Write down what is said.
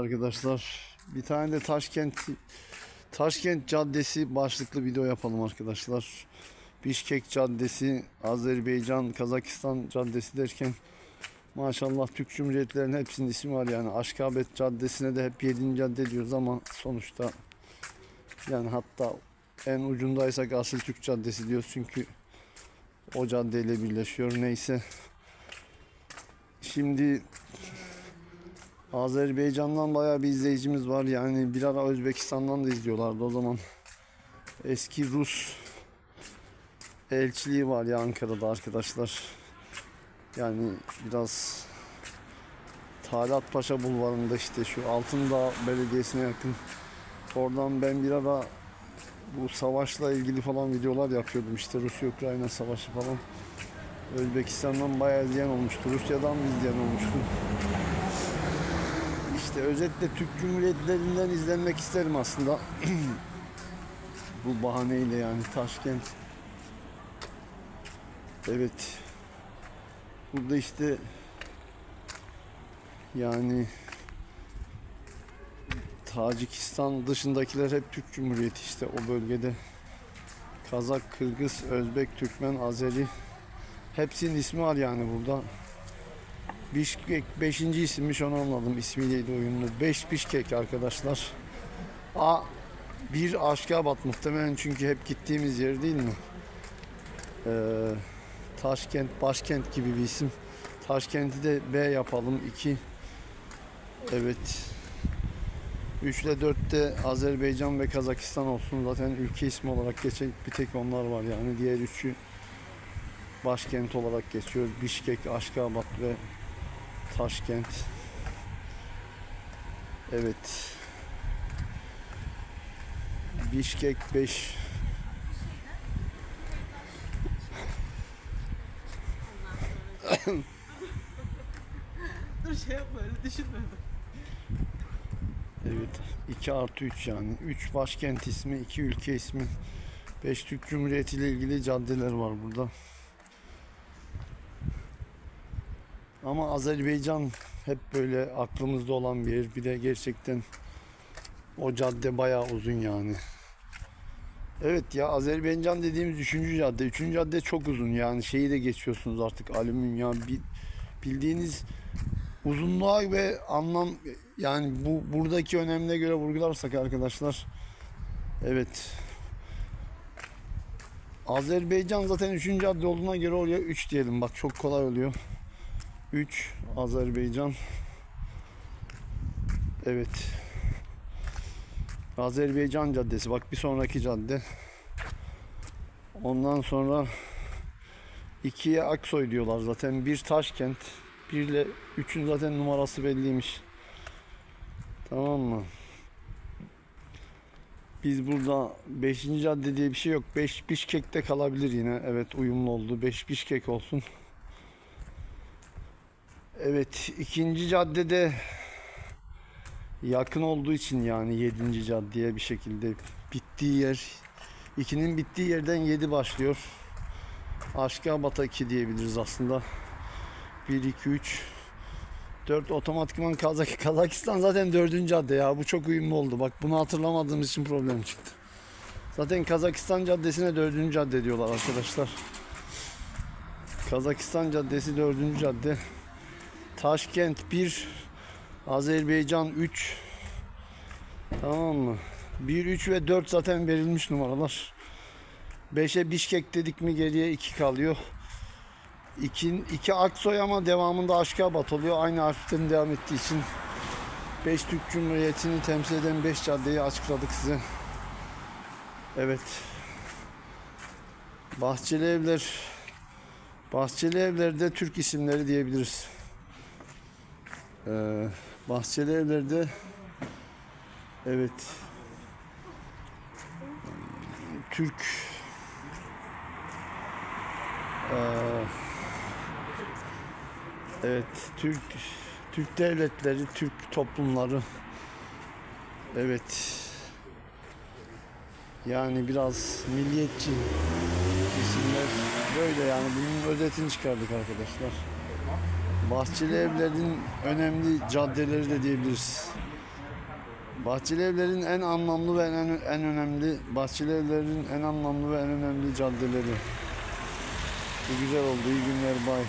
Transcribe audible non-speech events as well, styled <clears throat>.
Arkadaşlar bir tane de Taşkent Taşkent Caddesi başlıklı video yapalım arkadaşlar. Bişkek Caddesi, Azerbaycan, Kazakistan Caddesi derken maşallah Türk Cumhuriyetlerinin hepsinin ismi var yani. Aşkabet Caddesi'ne de hep 7. cadde diyoruz ama sonuçta yani hatta en ucundaysak asıl Türk Caddesi diyoruz çünkü o caddeyle birleşiyor. Neyse. Şimdi Azerbaycan'dan bayağı bir izleyicimiz var. Yani bir ara Özbekistan'dan da izliyorlardı o zaman. Eski Rus elçiliği var ya Ankara'da arkadaşlar. Yani biraz Talat Paşa bulvarında işte şu Altındağ Belediyesi'ne yakın. Oradan ben bir ara bu savaşla ilgili falan videolar yapıyordum. İşte Rusya-Ukrayna savaşı falan. Özbekistan'dan bayağı izleyen olmuştu. Rusya'dan da izleyen olmuştu. İşte özetle Türk Cumhuriyetlerinden izlenmek isterim aslında. <clears throat> Bu bahaneyle yani Taşkent. Evet. Burada işte yani Tacikistan dışındakiler hep Türk Cumhuriyeti işte o bölgede. Kazak, Kırgız, Özbek, Türkmen, Azeri hepsinin ismi var yani burada. Bişkek 5. isimmiş onu anladım. İsmiyleydi oyunlu. 5 Bişkek arkadaşlar. A bir Aşkabat muhtemelen çünkü hep gittiğimiz yer değil mi? Ee, Taşkent, başkent gibi bir isim. Taşkent'i de B yapalım. 2 Evet. 3 ile 4'te Azerbaycan ve Kazakistan olsun. Zaten ülke ismi olarak geçen bir tek onlar var yani. Diğer üçü başkent olarak geçiyor. Bişkek, Aşkabat ve Taşkent. Evet. Bişkek 5 Dur şey yapma öyle düşünme. Evet. 2 artı 3 yani. 3 başkent ismi, 2 ülke ismi. 5 Türk Cumhuriyeti ile ilgili caddeler var burada. Ama Azerbaycan hep böyle aklımızda olan bir yer. Bir de gerçekten o cadde bayağı uzun yani. Evet ya Azerbaycan dediğimiz 3. cadde. 3. cadde çok uzun yani şeyi de geçiyorsunuz artık alüminyum ya bi- bildiğiniz uzunluğa ve anlam yani bu buradaki önemine göre vurgularsak arkadaşlar evet Azerbaycan zaten 3. cadde olduğuna göre oraya 3 diyelim bak çok kolay oluyor 3 Azerbaycan evet Azerbaycan Caddesi bak bir sonraki cadde ondan sonra ikiye Aksoy diyorlar zaten bir Taşkent 1 ile 3'ün zaten numarası belliymiş. Tamam mı? Biz burada 5. cadde diye bir şey yok. 5 Bişkek'te kalabilir yine. Evet uyumlu oldu. 5 Bişkek olsun. Evet ikinci caddede yakın olduğu için yani 7. caddeye bir şekilde bittiği yer 2'nin bittiği yerden 7 başlıyor. Aşkabat'a 2 diyebiliriz aslında. 1, 2, 3, 4 otomatikman Kazak <laughs> Kazakistan zaten 4. cadde ya. Bu çok uyumlu oldu. Bak bunu hatırlamadığımız için problem çıktı. Zaten Kazakistan caddesine 4. cadde diyorlar arkadaşlar. Kazakistan caddesi 4. cadde. Taşkent 1, Azerbaycan 3. Tamam mı? 1, 3 ve 4 zaten verilmiş numaralar. 5'e Bişkek dedik mi geriye 2 kalıyor. 2, 2 Aksoy ama devamında Aşkabat oluyor. Aynı harften devam ettiği için 5 Türk Cumhuriyeti'ni temsil eden 5 caddeyi açıkladık size. Evet. Bahçeli Evler Bahçeli Evler'de Türk isimleri diyebiliriz. Ee, Bahçeli Evler'de evet Türk ee, Evet, Türk Türk devletleri, Türk toplumları. Evet. Yani biraz milliyetçi isimler böyle yani bunun özetini çıkardık arkadaşlar. Bahçeli evlerin önemli caddeleri de diyebiliriz. Bahçeli evlerin en anlamlı ve en, en önemli Bahçeli evlerin en anlamlı ve en önemli caddeleri. Bu güzel oldu. İyi günler. Bay.